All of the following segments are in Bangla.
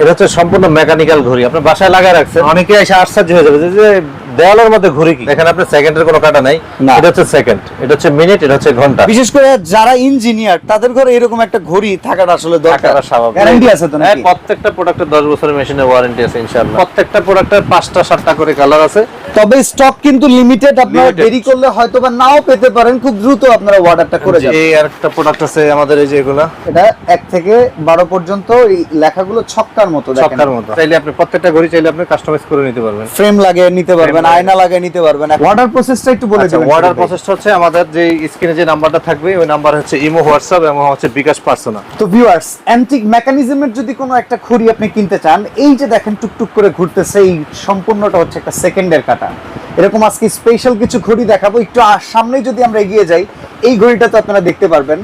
এটা হচ্ছে সম্পূর্ণ মেকানিক্যাল ঘড়ি। আপনি বাসায় লাগায় রাখছেন। অনেকে এসে আশ্চর্য হয়ে যাবে যে, দেওয়ালের মধ্যে কি? এখানে আপনার সেকেন্ডের কোনো কাটা নাই। এটা হচ্ছে সেকেন্ড এটা হচ্ছে মিনিট এটা হচ্ছে ঘণ্টা। বিশেষ করে যারা ইঞ্জিনিয়ার তাদের ঘরে এরকম একটা ঘড়ি থাকাটা আসলে দরকার। স্বাভাবিক। গ্যারান্টি আছে তো হ্যাঁ, প্রত্যেকটা প্রোডাক্টের 10 বছরের মেশিনের ওয়ারেন্টি আছে ইনশাআল্লাহ। প্রত্যেকটা প্রোডাক্টের পাঁচটা সাতটা করে কালার আছে। তবে স্টক কিন্তু লিমিটেড আপনারা দেরি করলে হয়তো বা নাও পেতে পারেন খুব দ্রুত আপনারা অর্ডারটা করে যাবেন। এই আরেকটা প্রোডাক্ট আছে আমাদের এই যে এগুলা। এটা এক থেকে বারো পর্যন্ত এই লেখাগুলো ছক্কার মতো দেখেন। ছক্কার মতো। চাইলে আপনি প্রত্যেকটা ঘড়ি চাইলে আপনি কাস্টমাইজ করে নিতে পারবেন। ফ্রেম লাগিয়ে নিতে পারবেন আয়না লাগিয়ে নিতে পারবেন। অর্ডার প্রসেসটা একটু বলে আচ্ছা দিবেন অর্ডার। প্রসেসটা হচ্ছে আমাদের যে স্ক্রিনে যে নাম্বারটা থাকবে ওই নাম্বার হচ্ছে ইমো হোয়াটসঅ্যাপ এবং হচ্ছে বিকাশ পার্সোনা তো ভিউয়ার্স অ্যান্টিক মেকানিজমের যদি কোনো একটা ঘড়ি আপনি কিনতে চান এই যে দেখেন টুকটুক করে ঘুরতেছে এই সম্পূর্ণটা হচ্ছে একটা সেকেন্ডের কাটা। এরকম আজকে স্পেশাল কিছু ঘড়ি দেখাবো। একটু সামনেই যদি আমরা এগিয়ে যাই, এই ঘড়িটা তো আপনারা দেখতে পারবেন।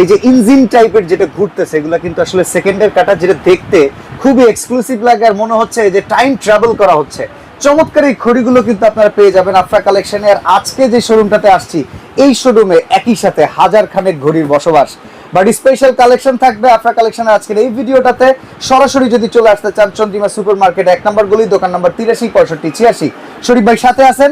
এই যে ইঞ্জিন টাইপের যেটা ঘুরতেছে, এগুলো কিন্তু আসলে সেকেন্ডের কাটা যেটা দেখতে খুবই এক্সক্লুসিভ লাগে আর মনে হচ্ছে যে টাইম ট্রাভেল করা হচ্ছে। চমৎকার এই ঘড়িগুলো কিন্তু আপনারা পেয়ে যাবেন আফরা কালেকশনে আর আজকে যে শোরুমটাতে আসছি, এই শোরুমে একই সাথে হাজার খানেক ঘড়ির বসবাস। বাট স্পেশাল কালেকশন থাকবে আপনার কালেকশনের আজকের এই ভিডিওটাতে। সরাসরি যদি চলে আসতে চান চন্দ্রিমা সুপার মার্কেট এক নম্বর গলি, দোকান নম্বর তিরাশি, পঁয়ষট্টি, ছিয়াশি। শরীফ ভাই সাথে আছেন।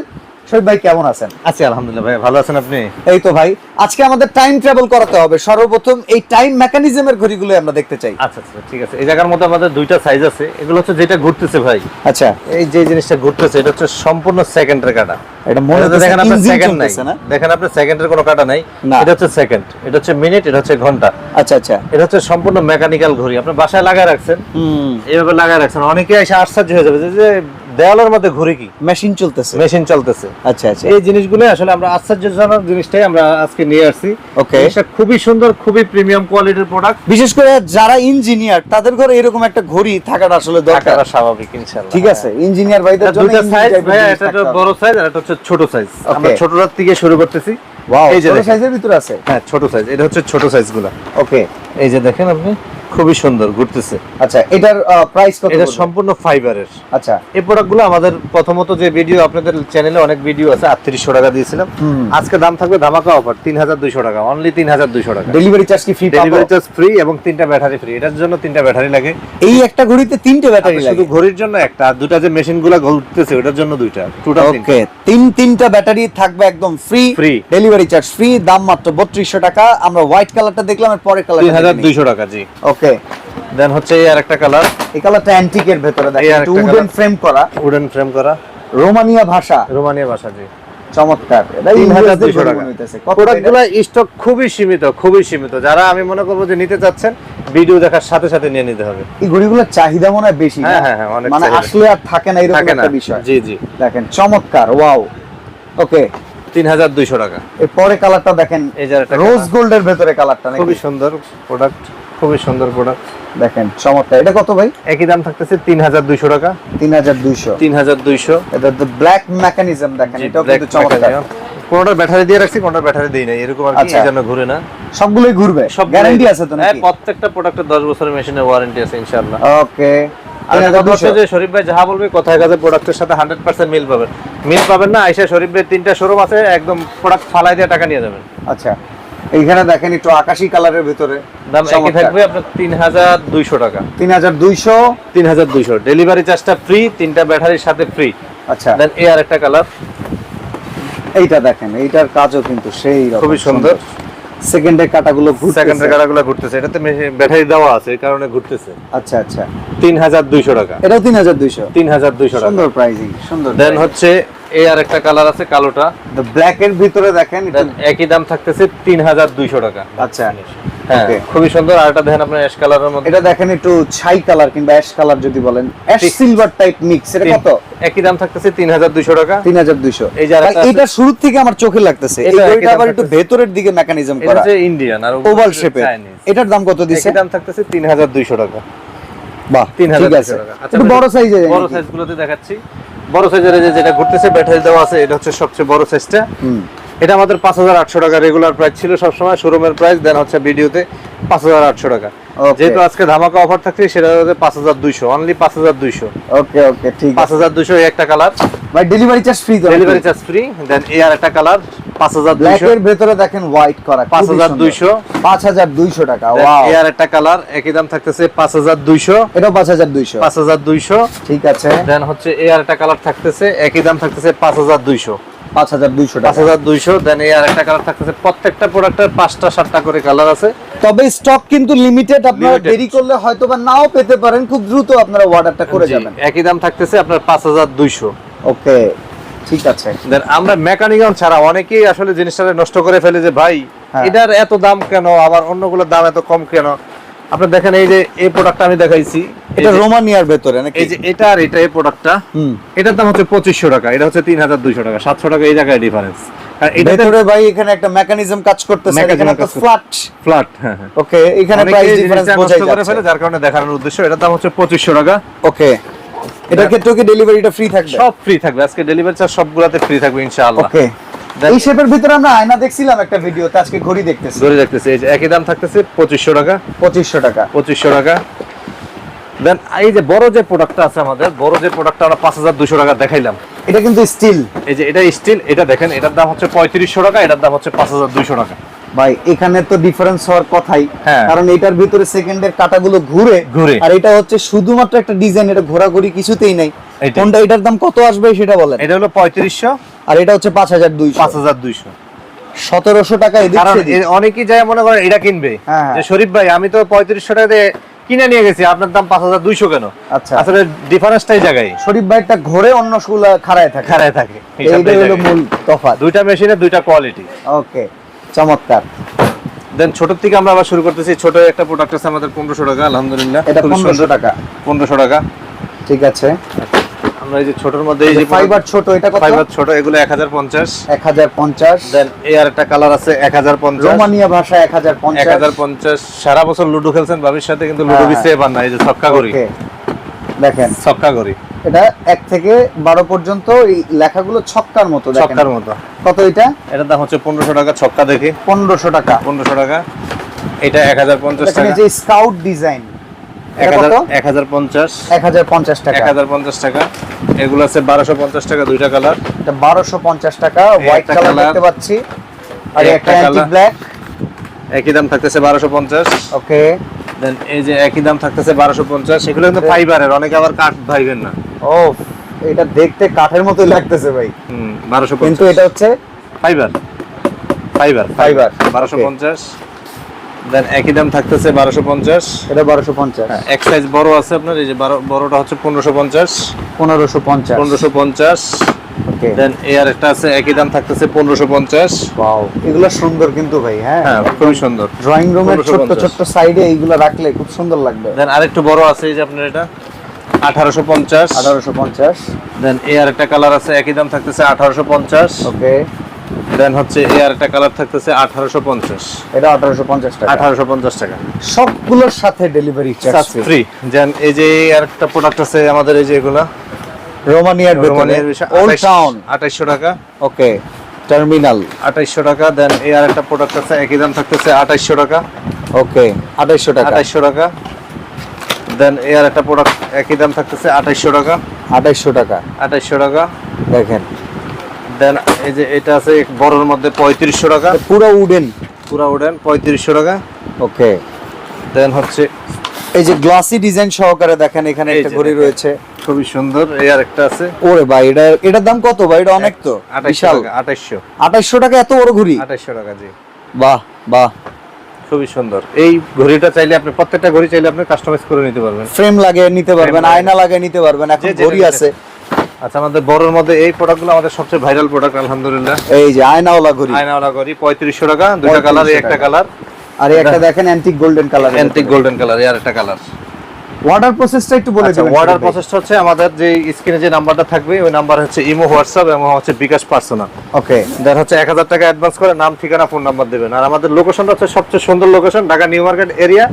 শরীফ ভাই কেমন আছেন? আছি আলহামদুলিল্লাহ ভাই ভালো আছেন আপনি? এই তো ভাই আজকে আমাদের টাইম ট্রাভেল করাতে হবে। সর্বপ্রথম এই টাইম মেকানিজমের ঘড়িগুলো আমরা দেখতে চাই। আচ্ছা আচ্ছা ঠিক আছে। এই জায়গার মধ্যে আমাদের দুইটা সাইজ আছে। এগুলো হচ্ছে যেটা ঘুরতেছে ভাই। আচ্ছা। এই যে জিনিসটা ঘুরতেছে এটা হচ্ছে সম্পূর্ণ সেকেন্ডের কাটা। এটা মনে হচ্ছে দেখেন আপনার সেকেন্ড নাই। দেখেন আপনার সেকেন্ডের কোনো কাটা নাই। এটা হচ্ছে সেকেন্ড এটা হচ্ছে মিনিট এটা হচ্ছে ঘণ্টা। আচ্ছা আচ্ছা। এটা হচ্ছে সম্পূর্ণ মেকানিক্যাল ঘড়ি। আপনি বাসায় লাগায় রাখছেন। এইভাবে লাগায় রাখছেন। অনেকে এসে আশ্চর্য হয়ে যাবে যে দেওয়ালের মধ্যে ঘড়ি কি? মেশিন চলতেছে। মেশিন চলতেছে। আচ্ছা আচ্ছা। এই জিনিসগুলো আসলে আমরা আশ্চর্যজনক জিনিসটাই আমরা আজকে নিয়ে আসছি। Okay. এটা খুবই সুন্দর খুবই প্রিমিয়াম কোয়ালিটির প্রোডাক্ট বিশেষ করে যারা ইঞ্জিনিয়ার তাদের ঘরে এরকম একটা ঘড়ি থাকাটা আসলে দরকার। স্বাভাবিক ইনশাআল্লাহ ঠিক আছে ইঞ্জিনিয়ার ভাইদের জন্য দুইটা সাইজ জিনিস এটা একটা বড় সাইজ আর এটা হচ্ছে ছোট সাইজ আমরা. ছোটটার থেকে শুরু করতেছি। Wow, এই যে ছোট সাইজের ভিতরে আছে? হ্যাঁ ছোট সাইজ এটা হচ্ছে ছোট সাইজগুলো ওকে এই যে দেখেন আপনি। খুবই সুন্দর ঘুরতেছে। আচ্ছা এটার প্রাইস কত এটা সম্পূর্ণ ফাইবারের আচ্ছা। এই প্রোডাক্টগুলো আমাদের প্রথমত যে ভিডিও আপনাদের চ্যানেলে অনেক ভিডিও আছে আটত্রিশশো টাকা দিয়েছিলাম। আজকে দাম থাকবে ধামাকা অফার তিন হাজার দুইশো টাকা অনলি তিন হাজার দুইশো টাকা। ডেলিভারি চার্জ কি ফ্রি ডেলিভারি চার্জ ফ্রি এবং তিনটা ব্যাটারি ফ্রি এটার জন্য তিনটা ব্যাটারি লাগে। এই একটা ঘড়িতে তিনটে ব্যাটারি লাগে শুধু ঘড়ির জন্য একটা আর দুটা যে মেশিনগুলা ঘুরতেছে ওটার জন্য দুইটা টোটাল ওকে তিন তিনটা ব্যাটারি থাকবে একদম free free delivery charge free দাম মাত্র বত্রিশশো টাকা। আমরা হোয়াইট কালারটা দেখলাম এর পরের কালার তিন হাজার দুইশো টাকা জি। ওকে দেন হচ্ছে এই আর একটা কালার এই কালারটা অ্যান্টিকের ভেতরে দেখেন আরেকটা উডেন ফ্রেম করা। উডেন ফ্রেম করা। রোমানিয়া ভাষা। রোমানিয়া ভাষা জি। চমৎকার। এটা তিন হাজার ইংরেজদের দুইশো ঘড়ি টাকা। হইতেছে। কত প্রোডাক্ট এটা? স্টক খুবই সীমিত খুবই সীমিত। যারা আমি মনে করব যে নিতে চাচ্ছেন ভিডিও দেখার সাথে সাথে নিয়ে নিতে হবে। এই ঘড়িগুলোর চাহিদা মনে হয় বেশি হ্যাঁ, হ্যাঁ, হ্যাঁ, অনেক মানে আসলে আর থাকে না এরকম একটা বিষয়। জি জি। দেখেন চমৎকার ওয়াও ওকে তিন হাজার দুইশো টাকা। এর পরে কালারটা দেখেন এই যে আরেকটা রোজ গোল্ডের ভেতরে কালারটা খুবই সুন্দর প্রোডাক্ট খুবই সুন্দর প্রোডাক্ট দেখেন চমৎকার। এটা কত ভাই? একই দাম থাকতেছে তিন হাজার দুইশো টাকা। তিন হাজার দুইশো। তিন হাজার দুইশো। এটা ব্ল্যাক মেকানিজম দেখেন এটাও কিন্তু চমৎকার। কোনটার ব্যাটারি দিয়ে রাখছি কোনটার ব্যাটারি দিই নাই। এরকম আর কি আচ্ছা। জন্য ঘুরে না। সবগুলোই ঘুরবে? সব গ্যারান্টি আছে তো নাকি? হ্যাঁ প্রত্যেকটা প্রোডাক্টের দশ বছরের মেশিনের ওয়ারেন্টি আছে ইনশাআল্লাহ। ওকে আর একটা কথা হচ্ছে যে শরীফ ভাই যাহা বলবে কথায় কাজে প্রোডাক্টের সাথে হান্ড্রেড পার্সেন্ট মিল পাবেন। মিল পাবেন না আইসা শরীফ ভাই তিনটা শোরুম আছে একদম প্রোডাক্ট ফালাই দিয়ে টাকা নিয়ে যাবেন। আচ্ছা। এইখানে দেখেন একটু আকাশি কালারের ভিতরে দাম একই থাকবে আপনার তিন হাজার দুইশো টাকা। তিন হাজার দুইশো? তিন হাজার দুইশো। ডেলিভারি চার্জটা ফ্রি তিনটা ব্যাটারির সাথে ফ্রি আচ্ছা। দেন এ আর একটা কালার এইটা দেখেন এইটার কাজও কিন্তু সেই রকম খুবই সুন্দর। সেকেন্ডের কাটাগুলো ঘুরতেছে। সেকেন্ডের কাটাগুলো ঘুরতেছে। এটাতে ব্যাটারি দেওয়া আছে এই কারণে ঘুরতেছে। আচ্ছা আচ্ছা। তিন হাজার দুইশো টাকা। এটাও তিন হাজার দুইশো? তিন হাজার দুইশো টাকা। সুন্দর প্রাইজিং সুন্দর দেন হচ্ছে এ আর একটা কালার আছে কালোটা। ব্ল্যাক এর ভিতরে দেখেন একই দাম থাকতেছে তিন হাজার দুইশো টাকা। আচ্ছা। হ্যাঁ খুবই সুন্দর। আর একটা দেখেন আপনার অ্যাশ কালারের মধ্যে। এটা দেখেন একটু ছাই কালার কিংবা অ্যাশ কালার যদি বলেন। অ্যাশ সিলভার টাইপ মিক্স এটা কত? একই দাম থাকতেছে তিন হাজার দুইশো টাকা। তিন হাজার দুইশো। এই যে এটা শুরুর থেকে আমার চোখে লাগতেছে। এটা আবার একটু ভেতরের দিকে মেকানিজম এটা করা। হচ্ছে ইন্ডিয়ান আর ওভাল শেপের এটার দাম কত দিছে? দাম থাকতেছে তিন হাজার দুইশো টাকা। বাহ তিন হাজার দুইশো টাকা। আচ্ছা, বড় সাইজের বড় সাইজ গুলোতে দেখাচ্ছি। বড় সাইজের যে যেটা ঘুরতেছে ব্যাটারি দেওয়া আছে এটা হচ্ছে সবচেয়ে বড় সাইজটা এটা আমাদের পাঁচ হাজার আটশো টাকা রেগুলার প্রাইস ছিল সবসময় শোরুমের প্রাইস দেন হচ্ছে ভিডিওতে পাঁচ হাজার আটশো টাকা। যেহেতু আজকে ধামাকা অফার থাকছে সেটা হচ্ছে পাঁচ হাজার দুইশো অনলি পাঁচ হাজার দুইশো। ওকে ওকে ঠিক পাঁচ হাজার দুইশো একটা কালার ভাই delivery charge free delivery charge free দেন এ আর একটা কালার পাঁচ হাজার ব্ল্যাক ভেতরে দেখেন হোয়াইট করা পাঁচ হাজার দুইশো পাঁচ হাজার দুইশো টাকা এর একটা কালার একই দাম থাকতেছে পাঁচ হাজার দুইশো এটাও পাঁচ হাজার দুইশো পাঁচ হাজার দুইশো ঠিক আছে দেন হচ্ছে এ একটা কালার থাকতেছে একই দাম থাকতেছে পাঁচ হাজার দুইশো পাঁচ হাজার দুইশো পাঁচ হাজার দুইশো দেন এ আর কালার থাকতেছে প্রত্যেকটা প্রোডাক্টের পাঁচটা সাতটা করে কালার আছে তবে স্টক কিন্তু লিমিটেড আপনারা দেরি করলে হয়তো বা নাও পেতে পারেন খুব দ্রুত আপনারা অর্ডারটা করে যাবেন একই দাম থাকতেছে আপনার পাঁচ হাজার দুইশো ওকে ঠিক আছে। দেন আমরা মেকানিক্যাল ছাড়া অনেকেই আসলে জিনিসটা নষ্ট করে ফেলে যে ভাই হ্যাঁ। এটার এত দাম কেন? আবার অন্যগুলোর দাম এত কম কেন? আপনি দেখেন এই যে এই প্রোডাক্টটা আমি দেখাইছি। এটা রোমানিয়ার ভেতরে নাকি? এই যে এটা আর এটা এই প্রোডাক্টটা এটার দাম হচ্ছে পঁচিশশো টাকা এটা হচ্ছে তিন হাজার দুইশো টাকা সাতশো টাকা এই জায়গায় ডিফারেন্স আর ভেতরে ভাই এখানে একটা মেকানিজম কাজ করতেছে এখানে একটা ফ্ল্যাট ফ্ল্যাট হ্যাঁ হ্যাঁ। ওকে এখানে প্রাইস ডিফারেন্স বোঝাই নষ্ট করে ফেলে যার কারণে দেখানোর উদ্দেশ্য এটার দাম হচ্ছে পঁচিশশো টাকা। ওকে এটার ক্ষেত্রে কি ডেলিভারিটা ফ্রি থাকবে? সব ফ্রি থাকবে। আজকে ডেলিভারি চার্জ সবগুলাতে ফ্রি থাকবে ইনশাআল্লাহ। ওকে এই শেপের ভিতরে আমরা আয়না দেখছিলাম একটা ভিডিওতে আজকে ঘড়ি দেখতেছি। ধরে রাখতেছে এই যে একই দাম থাকতেছে পঁচিশশো টাকা। পঁচিশশো টাকা। পঁচিশশো টাকা। দেন এই যে বড় যে প্রোডাক্টটা আছে আমাদের বড় যে প্রোডাক্টটা আমরা পাঁচ হাজার দুশো টাকা দেখাইলাম। এটা কিন্তু স্টিল এই যে এটা স্টিল এটা দেখেন এটার দাম হচ্ছে পঁয়ত্রিশশো টাকা এটার দাম হচ্ছে পাঁচ হাজার দুইশো টাকা। ভাই এখানে তো ডিফারেন্স হওয়ার কথাই। হ্যাঁ। কারণ এটার ভিতরে সেকেন্ডের কাটাগুলো ঘুরে ঘুরে। আর এটা হচ্ছে শুধুমাত্র একটা ডিজাইন এটা ঘোরাঘুরি কিছুতেই নাই। কোনটা এটার দাম কত আসবে সেটা বলেন। এটা হলো পঁয়ত্রিশশো। আর এটা হচ্ছে পাঁচ হাজার দুইশো। পাঁচ হাজার দুইশো। সতেরোশো টাকা কারণ অনেকেই যায় মনে করে এটা কিনবে। হ্যাঁ। যে শরীফ ভাই আমি তো পঁয়ত্রিশশো টাকা দিয়ে কিনে নিয়ে গেছি আপনার দাম পাঁচ হাজার দুইশো কেন? আচ্ছা। আসলে ডিফারেন্সটাই জায়গায়। শরীফ ভাইটা ঘোরে অন্যগুলা খাড়ায় থাকে। খারায় থাকে হিসাবটাই হলো মূল তফাৎ। দুইটা মেশিনের দুইটা কোয়ালিটি ওকে চমৎকার। দেন ছোট থেকে আমরা আবার শুরু করতেছি। ছোট একটা প্রোডাক্ট আছে আমাদের পনেরোশো টাকা আলহামদুলিল্লাহ। এটা খুবই পনেরোশো সুন্দর। টাকা। পনেরোশো টাকা। ঠিক আছে। আমরা এই যে ছোটর মধ্যে এই যে ফাইবার ছোট এটা কত? ফাইবার ছোট এগুলো এক হাজার পঞ্চাশ। এক হাজার পঞ্চাশ। দেন এই আর একটা কালার আছে এক হাজার পঞ্চাশ। রোমানিয়া ভাষা এক হাজার এক পঞ্চাশ হাজার পঞ্চাশ। সারা বছর লুডো খেলছেন সাথে কিন্তু লুডো হ্যাঁ। বিছিয়ে পান না এই যে ছক্কা করি. দেখেন। ছক্কা করি। এটা এক থেকে বারো পর্যন্ত এই লেখাগুলো ছক্কার মতো ছক্কার মতো। কত এটা? এটার দাম হচ্ছে পনেরোশো টাকা ছক্কা দেখি। পনেরোশো টাকা। পনেরোশো টাকা। এটা এক হাজার পঞ্চাশ টাকা। যে স্কাউট ডিজাইন। এক হাজার পঞ্চাশ। এক হাজার পঞ্চাশ টাকা। এক হাজার পঞ্চাশ টাকা। এগুলো আছে বারোশো পঞ্চাশ টাকা দুইটা কালার। এটা বারোশো পঞ্চাশ টাকা। White colour. দেখতে পাচ্ছি। আর একটা ব্ল্যাক একই দাম থাকতেছে বারোশো পঞ্চাশ। ওকে দেন এই যে একই দাম থাকতেছে বারোশো পঞ্চাশ এগুলো কিন্তু ফাইবারের অনেকে আবার কাঠ ভাইবেন না। ও এটা দেখতে কাঠের মতোই লাগতেছে ভাই। হুম বারোশো কিন্তু এটা হচ্ছে ফাইবার ফাইবার Fiber, বারোশো পঞ্চাশ। দেন একই দাম থাকতেছে বারোশো পঞ্চাশ। এটা বারোশো পঞ্চাশ। হ্যাঁ, এক সাইজ বড় আছে আপনার এই যে বারো বড়টা হচ্ছে পনেরোশো পঞ্চাশ। পনেরোশো পঞ্চাশ। পনেরোশো পঞ্চাশ। ওকে দেন এ আর একটা আছে একই দাম থাকতেছে পনেরোশো পঞ্চাশ। ওয়াও এগুলো সুন্দর কিন্তু ভাই হ্যাঁ? হ্যাঁ খুবই সুন্দর। ড্রয়িং রুমের 1550 ছোট্ট সাইডে এইগুলো রাখলে খুব সুন্দর লাগবে। দেন আরেকটু বড় আছে এই যে আপনার এটা আঠারোশো পঞ্চাশ। আঠারোশো পঞ্চাশ। দেন এ আর একটা কালার আছে একই দাম থাকতেছে আঠারোশো পঞ্চাশ। ওকে দেন হচ্ছে এ আর একটা কালার থাকতেছে আঠারোশো পঞ্চাশ। এটা আঠারোশো পঞ্চাশ টাকা। আঠারোশো পঞ্চাশ টাকা। সবগুলোর সাথে ডেলিভারি চার্জ ফ্রি দেন এই যে আর একটা প্রোডাক্ট আছে আমাদের এই যে এগুলা। রোমানিয়ার রোমানিয়ার ওল্ড টাউন আঠাইশশো টাকা। ওকে টার্মিনাল আঠাইশশো টাকা দেন এই আর একটা প্রোডাক্ট আছে একই দাম থাকতেছে আঠাইশশো টাকা। ওকে আঠাইশশো টাকা। আঠাইশশো টাকা। দেন এই আর একটা প্রোডাক্ট একই দাম থাকতেছে আঠাইশশো টাকা। আঠাইশশো টাকা। আঠাইশশো টাকা। দেখেন। দেন এই যে এটা আছে বড়র মধ্যে পঁয়ত্রিশশো টাকা। পুরো উডেন পুরা উডেন পঁয়ত্রিশশো টাকা। ওকে। দেন হচ্ছে এই যে গ্লাসি ডিজাইন সহকারে দেখেন এখানে একটা ঘড়ি রয়েছে। খুবই সুন্দর এই আর একটা আছে। ওরে ভাই এটা এটার দাম কত ভাই? এটা অনেক তো বিশাল। টাকা আঠাইশশো। আঠাইশশো টাকা এত বড় ঘড়ি? আঠাইশশো টাকা জি। বাহ বাহ। খুবই সুন্দর। এই ঘড়িটা চাইলে আপনি প্রত্যেকটা ঘড়ি চাইলে আপনি কাস্টমাইজ করে নিতে পারবেন। ফ্রেম লাগিয়ে নিতে পারবেন আয়না লাগিয়ে নিতে পারবেন এখন ঘড়ি আছে। আচ্ছা আমাদের বড়র মধ্যে এই প্রোডাক্টগুলো আমাদের সবচেয়ে ভাইরাল প্রোডাক্ট আলহামদুলিল্লাহ। এই যে আয়নাওয়ালা ঘড়ি। আয়নাওয়ালা ঘড়ি পঁয়ত্রিশশো টাকা দুইটা কালার 3500 একটা কালার আর একটা দেখেন antique golden colour antique golden colour আর একটা কালার অর্ডার প্রসেসটা একটু বলে আচ্ছা দিবেন অর্ডার প্রসেসটা হচ্ছে আমাদের যে স্ক্রিনে যে নাম্বারটা থাকবে ওই নাম্বার হচ্ছে ইমো হোয়াটসঅ্যাপ এবং হচ্ছে বিকাশ পার্সোনাল ওকে দেন হচ্ছে এক হাজার টাকা অ্যাডভান্স করে নাম ঠিকানা ফোন নাম্বার দেবেন। আর আমাদের লোকেশনটা হচ্ছে সবচেয়ে সুন্দর location Dhaka new market area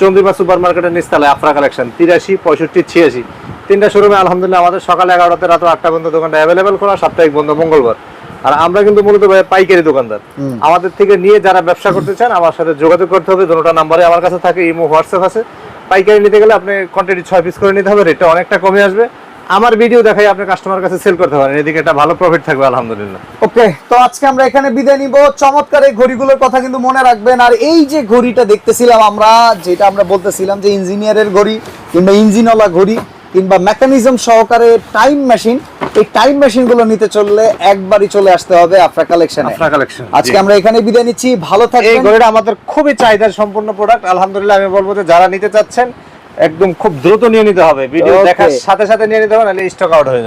Chandrima super মার্কেটের নিচতলায় আফরা কালেকশন তিরাশি পঁয়ষট্টি ছিয়াশি। তিনটা শোরুমে আলহামদুলিল্লাহ আমাদের সকাল এগারোতে রাত আটটা পর্যন্ত দোকানটা অ্যাভেলেবেল করা সাপ্তাহিক বন্ধ মঙ্গলবার। আর আমরা কিন্তু মূলত ভাই পাইকারি দোকানদার। আমাদের থেকে নিয়ে যারা ব্যবসা করতে চান আমার সাথে যোগাযোগ করতে হবে। দুটোটা নাম্বারে আমার কাছে থাকে ইমো হোয়াটসঅ্যাপ আছে। পাইকারি নিতে গেলে আপনি কোয়ান্টিটি ছয় পিস করে নিতে হবে রেটটা অনেকটা কমে আসবে। আমার ভিডিও দেখাই আপনি কাস্টমার কাছে সেল করতে পারেন। এদিকে একটা ভালো প্রফিট থাকবে আলহামদুলিল্লাহ। ওকে তো আজকে আমরা এখানে বিদায় নিব। চমৎকার এই ঘড়িগুলোর কথা কিন্তু মনে রাখবেন। আর এই যে ঘড়িটা দেখতেছিলাম আমরা যেটা আমরা বলতেছিলাম যে ইঞ্জিনিয়ারের ঘড়ি কিংবা ইঞ্জিনওয়ালা ঘড়ি কিংবা মেকানিজম সহকারে টাইম মেশিন এই টাইম মেশিনগুলো নিতে চললে একবারই চলে আসতে হবে আফ্রা কালেকশন আপনার কালেকশন আজকে আমরা এখানে বিদায় নিচ্ছি। ভালো এই থাকবেন ঘড়িটা আমাদের খুবই চাহিদার সম্পূর্ণ প্রোডাক্ট আলহামদুলিল্লাহ আমি বলব যে যারা নিতে চাচ্ছেন একদম খুব দ্রুত নিয়ে নিতে হবে। ভিডিও. দেখার সাথে সাথে নিয়ে নিতে হবে নাহলে স্টক আউট হয়ে যাবে।